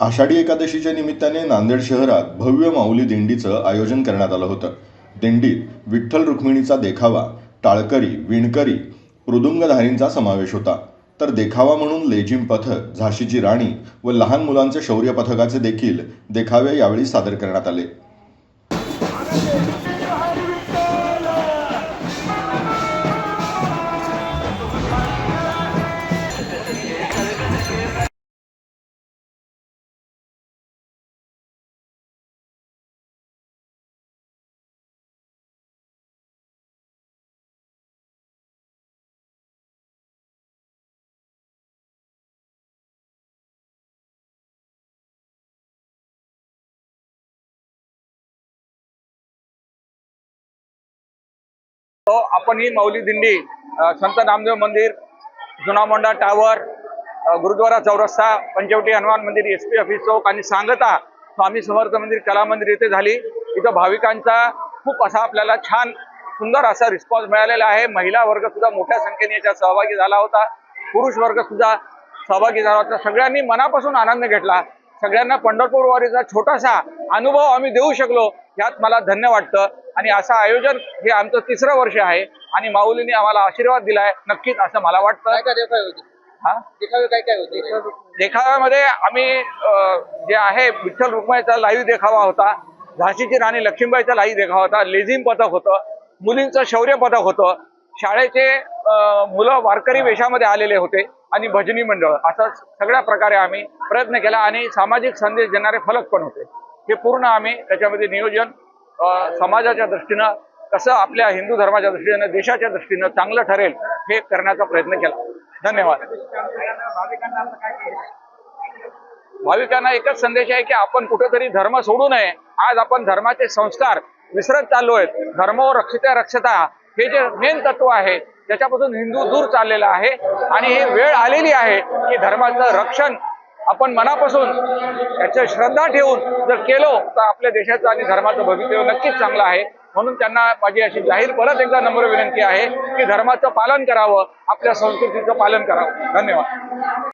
आषाढी एकादशीच्या निमित्ताने नांदेड शहरात भव्य माऊली दिंडीचं आयोजन करण्यात आलं होतं. दिंडीत विठ्ठल रुक्मिणीचा देखावा टाळकरी विणकरी मृदुंगधारींचा समावेश होता. तर देखावा म्हणून लेझिम पथक झाशीची राणी व लहान मुलांचे शौर्य पथकाचे देखील देखावे यावेळी सादर करण्यात आले. हो आपण ही माऊली दिंडी संत नामदेव मंदिर जुना मोंडा टावर गुरुद्वारा चौरस्ता पंचवटी हनुमान मंदिर एस पी ऑफिस चौक आणि सांगता स्वामी समर्थ मंदिर कला मंदिर येथे झाली. इथं भाविकांचा खूप असा आपल्याला छान सुंदर असा रिस्पॉन्स मिळालेला आहे. महिला वर्ग सुद्धा मोठ्या संख्येने याच्यात सहभागी झाला होता. पुरुष वर्ग सुद्धा सहभागी झाला होता. सगळ्यांनी मनापासून आनंद घेतला. सगळ्यांना पंढरपूर वारीचा छोटासा अनुभव आम्ही देऊ शकलो यात मला धन्य वाटतं. आणि असं आयोजन हे आमचं तिसरं वर्ष आहे आणि माऊलीने आम्हाला आशीर्वाद दिलाय नक्कीच असं मला वाटतं. हा? देखावे काय काय होते? देखाव्यामध्ये आम्ही जे आहे विठ्ठल रुक्माईचा लाईव्ह देखावा होता झाशीची राणी लक्ष्मीबाईचा लाईव्ह देखावा होता लेझिम पथक होतं मुलींचं शौर्य पथक होतं. शाळेचे मुलं वारकरी वेशामध्ये आलेले होते आणि भजनी मंडळ असं सगळ्या प्रकारे आम्ही प्रयत्न केला आणि सामाजिक संदेश देणारे फलक पण होते. हे पूर्ण आम्ही त्याच्यामध्ये नियोजन समाजाच्या दृष्टीनं कसं आपल्या हिंदू धर्माच्या दृष्टीनं देशाच्या दृष्टीनं चांगलं ठरेल हे करण्याचा प्रयत्न केला. धन्यवाद. भाविकांना एकच संदेश आहे की आपण कुठेतरी धर्म सोडू नये. आज आपण धर्माचे संस्कार विसरत चाललो आहेत. धर्म रक्षिता रक्षता हे जे मेन तत्व आहे त्याच्यापासून हिंदू दूर चाललेला आहे. आणि ही वेळ आलेली आहे की धर्माचं रक्षण आपण मनापासून त्याच्या श्रद्धा ठेवून जर केलो तर आपल्या देशाचं आणि धर्माचं भवितव्य नक्कीच चांगलं आहे. म्हणून त्यांना माझी अशी जाहीर परत एकदा नम्र विनंती आहे की धर्माचं पालन करावं आपल्या संस्कृतीचं पालन करावं. धन्यवाद.